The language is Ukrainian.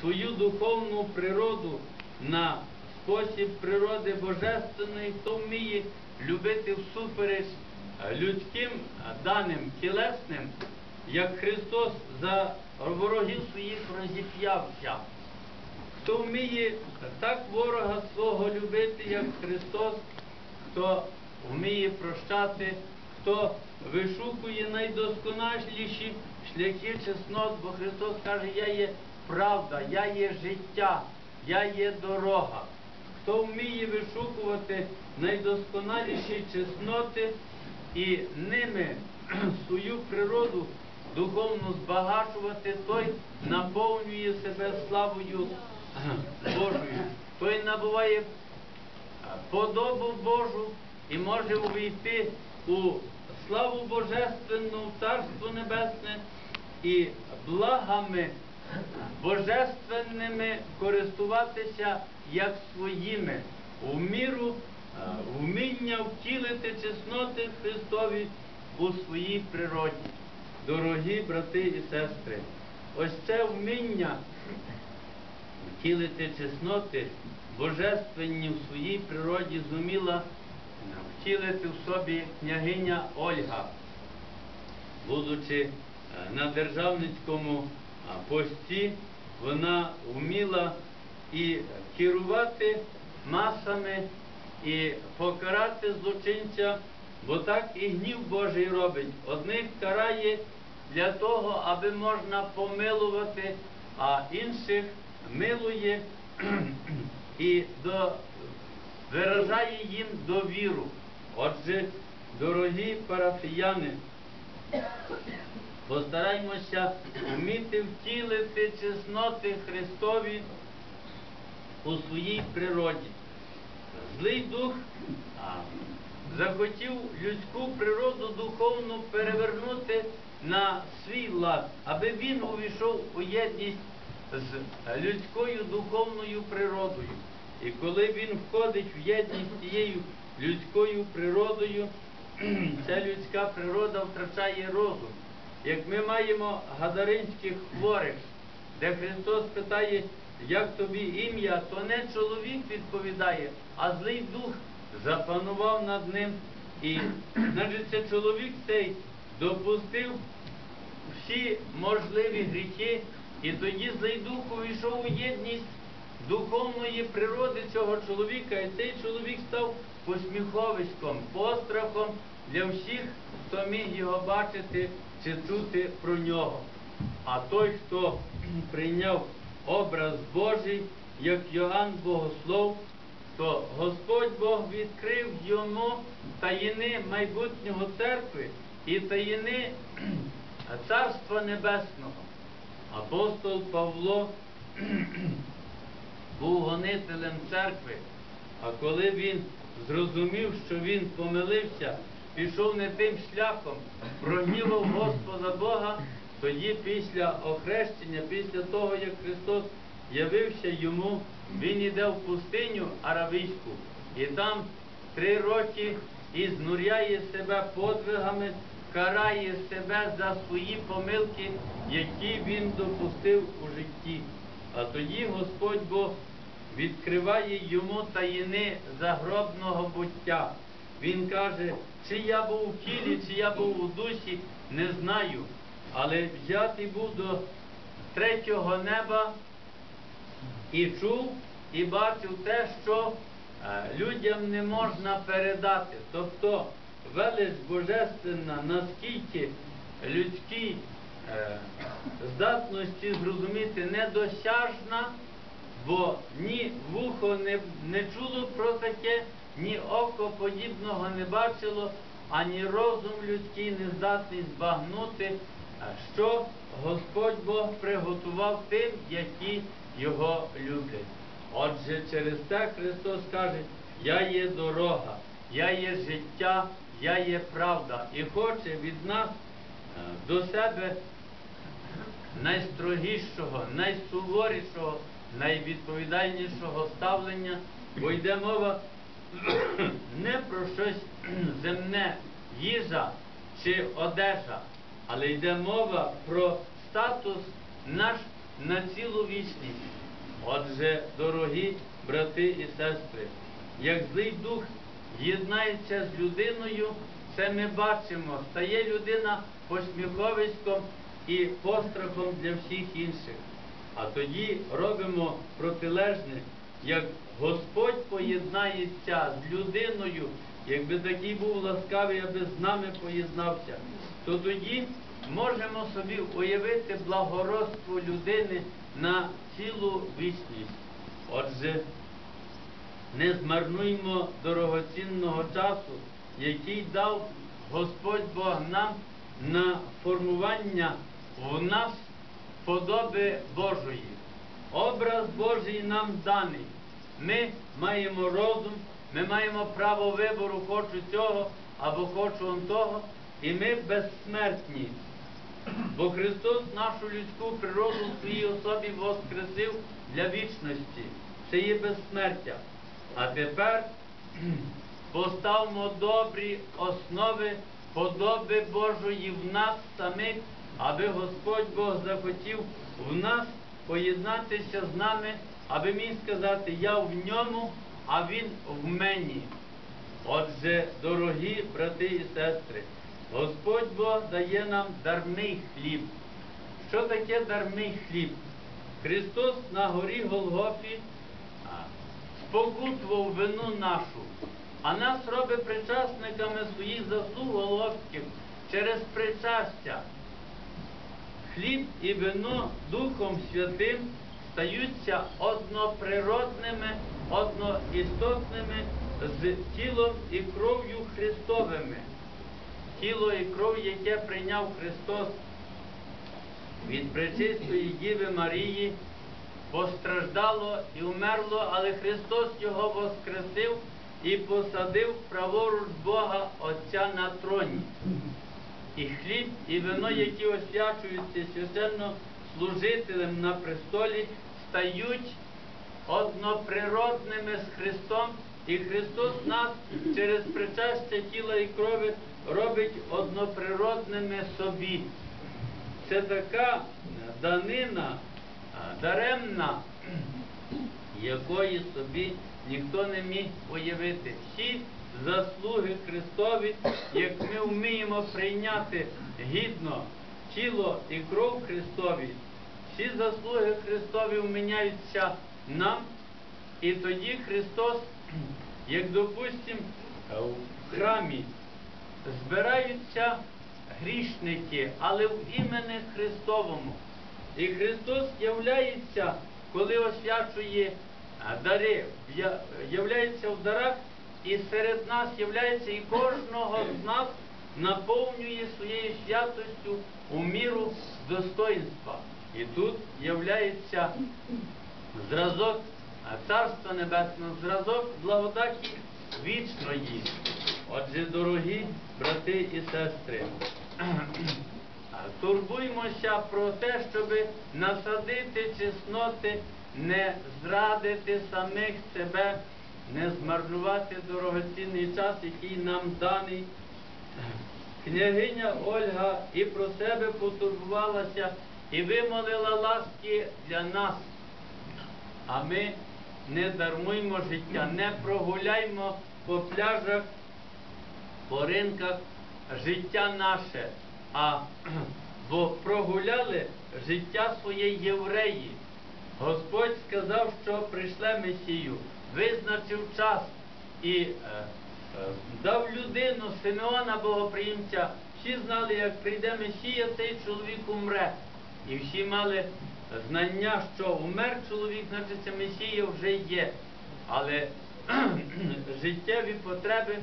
свою духовну природу на спосіб природи божественної, хто вміє любити всупереч людським даним тілесним, як Христос за ворогів своїх розіп'явся. Хто вміє так ворога свого любити, як Христос, хто вміє прощати, хто вишукує найдосконаліші шляхи чеснот, бо Христос каже, я є правда, я є життя, я є дорога. Хто вміє вишукувати найдосконаліші чесноти і ними свою природу духовно збагачувати, той наповнює себе славою Божою, той набуває подобу Божу і може увійти у славу Божественну, в Царство Небесне і благами божественними користуватися як своїми у міру е, вміння втілити чесноти Христові у своїй природі. Дорогі брати і сестри, ось це вміння втілити чесноти божественні в своїй природі зуміла втілити в собі княгиня Ольга, будучи е, на державницькому пості, вона вміла і керувати масами, і покарати злочинця, бо так і гнів Божий робить. Одних карає для того, аби можна помилувати, а інших милує і до, виражає їм довіру. Отже, дорогі парафіяни, постараймося вміти втілити чесноти Христові у своїй природі. Злий дух захотів людську природу духовну перевернути на свій лад, аби він увійшов у єдність з людською духовною природою. І коли він входить в єдність з тією людською природою, ця людська природа втрачає розум. Як ми маємо гадаринських хворих, де Христос питає, як тобі ім'я, то не чоловік відповідає, а злий дух запанував над ним. І значить, це чоловік цей допустив всі можливі гріхи, і тоді злий дух увійшов у єдність духовної природи цього чоловіка, і цей чоловік став посміховиськом, пострахом для всіх, хто міг його бачити чи чути про нього. А той, хто прийняв образ Божий, як Йоанн Богослов, то Господь Бог відкрив йому таїни майбутнього церкви і таїни Царства Небесного. Апостол Павло був гонителем церкви, а коли він зрозумів, що він помилився, пішов не тим шляхом, прогнівав Господа Бога, тоді після охрещення, після того, як Христос явився йому, він іде в пустиню Аравійську, і там три роки і знуряє себе подвигами, карає себе за свої помилки, які він допустив у житті. А тоді Господь Бог відкриває йому таїни загробного буття. Він каже, чи я був у тілі, чи я був у душі, не знаю. Але взятий був до третього неба і чув, і бачив те, що е, людям не можна передати. Тобто велич божественна, наскільки людські е, здатності зрозуміти недосяжна, бо ні вухо не, не чуло про таке, ні око подібного не бачило, ані розум людський не здатний збагнути, що Господь Бог приготував тим, які його люблять. Отже, через те Христос каже, я є дорога, я є життя, я є правда і хоче від нас е, до себе найстрогішого, найсуворішого, найвідповідальнішого ставлення, бо йде мова не про щось земне, їжа чи одежа, але йде мова про статус наш на цілу вічність. Отже, дорогі брати і сестри, як злий дух єднається з людиною, це ми бачимо, стає людина посміховиськом і пострахом для всіх інших. А тоді робимо протилежне, як Господь поєднається з людиною, якби такий був ласкавий, аби з нами поєднався, то тоді можемо собі уявити благородство людини на цілу вічність. Отже, не змарнуймо дорогоцінного часу, який дав Господь Бог нам на формування в нас подоби Божої. Образ Божий нам даний. Ми маємо розум, ми маємо право вибору, хочу цього або хочу он того, і ми безсмертні. Бо Христос нашу людську природу в своїй особі воскресив для вічності. Це є безсмертя. А тепер поставмо добрі основи подоби Божої в нас самих, аби Господь Бог захотів в нас поєднатися з нами, аби міг сказати, я в ньому, а він в мені. Отже, дорогі брати і сестри, Господь Бог дає нам дарний хліб. Що таке дарний хліб? Христос на горі Голгофі спокутував вину нашу, а нас робить причасниками своїх заслуг Голгофських через причастя. Хліб і вино Духом Святим стаються одноприродними, одноістотними з тілом і кров'ю Христовими. Тіло і кров, яке прийняв Христос від пречистої Діви Марії, постраждало і вмерло, але Христос його воскресив і посадив праворуч Бога Отця на троні. І хліб, і вино, які освячуються священно служителем на престолі, стають одноприродними з Христом, і Христос нас через причастя тіла і крові робить одноприродними собі. Це така данина даремна, якої собі ніхто не міг уявити. Всі заслуги Христові, як ми вміємо прийняти гідно тіло і кров Христові, всі заслуги Христові вміняються нам, і тоді Христос, як допустим, в храмі збираються грішники, але в імені Христовому. І Христос являється, коли освячує дари, являється в дарах, і серед нас являється, і кожного з нас наповнює своєю святостю у міру достоинства. І тут являється зразок Царства Небесного, зразок благодаті вічної. Отже, дорогі брати і сестри, турбуймося про те, щоб насадити чесноти, не зрадити самих себе, не змарнувати дорогоцінний час, який нам даний. Княгиня Ольга і про себе потурбувалася і вимолила ласки для нас. А ми не дармуймо життя, не прогуляймо по пляжах, по ринках життя наше, а бо прогуляли життя своє євреї. Господь сказав, що прийшле Месію, визначив час і е, е, дав людину Симеона Богоприємця. Всі знали, як прийде Месія, цей чоловік умре. І всі мали знання, що умер чоловік, значить це Месія вже є. Але життєві потреби